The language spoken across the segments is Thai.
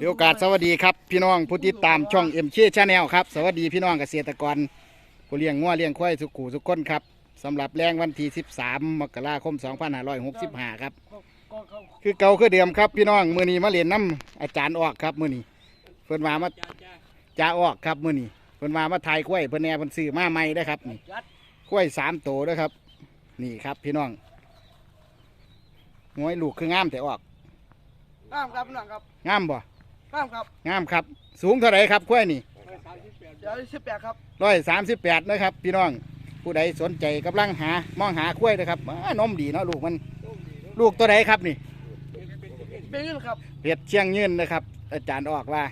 ถือโอกาสสวัสดีครับพี่น้องผู้ติดตามช่องเอ็มเชชาแนลครับสวัสดีพี่น้องเกษตรกรผู้เลี้ยงงัวเลี้ยงควายสุขูสุขคนครับสำหรับแรงวันที่ 13 มกราคม 2565 ครับ คือเก่าคือเดิมครับพี่น้องมือนี้มาเรียนน้ำอาจารย์ออกครับมือนี้เพิ่นมามาจ่าออกครับมือนี้เพิ่นมามาถ่ายกล้วยเพิ่นแหน่เพิ่นซื้อมาใหม่ได้อครับนี่กล้วยสามโตเด้อครับ นี่ครับพี่น้องงวยลูกคืองามแต่ออกงามครับน้องครับงามบ่ งามครับงามครับ สูงเท่าไหรครับกล้วยนี่เดี๋ยวสิบแปดครับร้อยสามสิบแปดนะครับ พี่น้อง ผู้ใดสนใจกำลังหามองหากล้วยนะครับอ้านมดีเนาะลูกมัน ลูกตัวใดครับนี่ เป็นยังครับเห็ดเชียงยืนนะครับ อาจารย์ออกว่า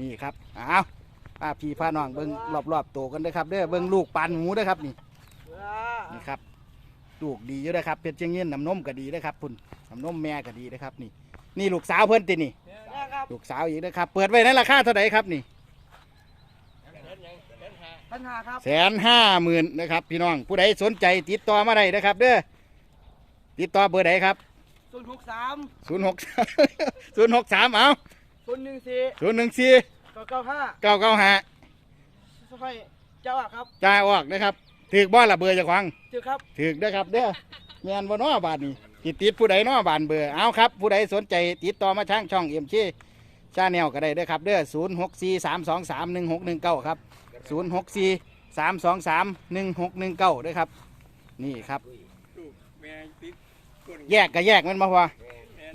นี่ครับเอาพาพี่พาน้องเบิ้งรอบๆตัวกันเด้อครับเด้อเบิ้งลูกปานหมูเด้อครับนี่นี่ครับลูกดีอยู่เด้อครับเพชรเชียงยืนน้ำนมก็ดีเด้อครับพุ่นน้ำนมแม่ก็ดีนะครับนี่ นี่ลูกสาวเพิ่นตินี่ ครับลูกสาวอีกนะครับ เปิดไว้ในราคาเท่าไหร่ครับนี่ปัญหาครับแสนห้าหมื่นนะครับ พี่น้องผู้ใดสนใจติดต่อมาได้นะครับ เด้อติดต่อเบอร์ใดครับศูนย์หกสามศูนย์หกศูนย์หกสามเอาศูนย์หนึ่งสี่ศูนย์หนึ่งสี่เก้าเก้าห้าเก้าเก้าห้าสไฟเจ้าอะครับจ่ายออกนะครับถือบ้านละเบอร์เจะควังเจอครับถือนะครับเด้อแมนบ่น้อบาทนี่ติดติดผู้ใดน้อบานเบอร์เอาครับ ผู้ใดสนใจติดต่อมาทางช่องเอ็มชี ชาแนลก็ได้เด้อครับเด้อศูนย์หกสี่สามสองสามหนึ่งหกหนึ่งเก้าครับศูนย์หกสี่สามสองสามหนึ่งหกหนึ่งเก้าด้วยครับ นี่ครับแยกก็แยกมันมาพอ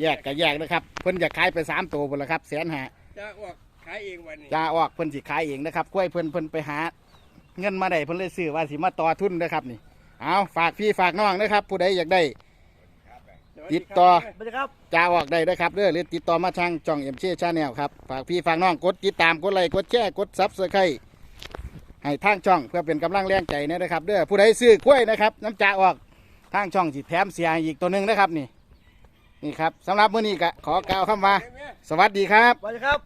แยกก็แยกนะครับเพิ่นจะขายไปสามตัวหมดแล้วครับแสนหาจะออกขายเองวันนี้จะออกเพิ่นสิขายเองนะครับกล้วยเพิ่นเพิ่นไปหา เงินมาได้เพิ่นเลยซื้อว่าสิมาต่อทุนนะครับนี่เอาฝากพี่ฝากน้องนะครับ ผู้ใดอยากได้ ติดต่อสวัสดีครับจะออกได้นะครับเด้อหรือติดต่อมาทางจ่องเอ็มเชชาแนลครับฝากพี่ฝากน้องกดติดตามกดไลค์กดแชร์กดซับสไครต์ให้ทางช่องเพื่อเป็นกำลังแรงใจนะครับเด้อผู้ใดซื้อกล้วยนะครับ น้ำจ่าออกทางช่องสิแถมเสียให้อีกตัวหนึ่งนะครับนี่นี่ครับสำหรับมื้อนี้ก็ขอกล่าวคำว่าสวัสดีครับ สวัสดีครับ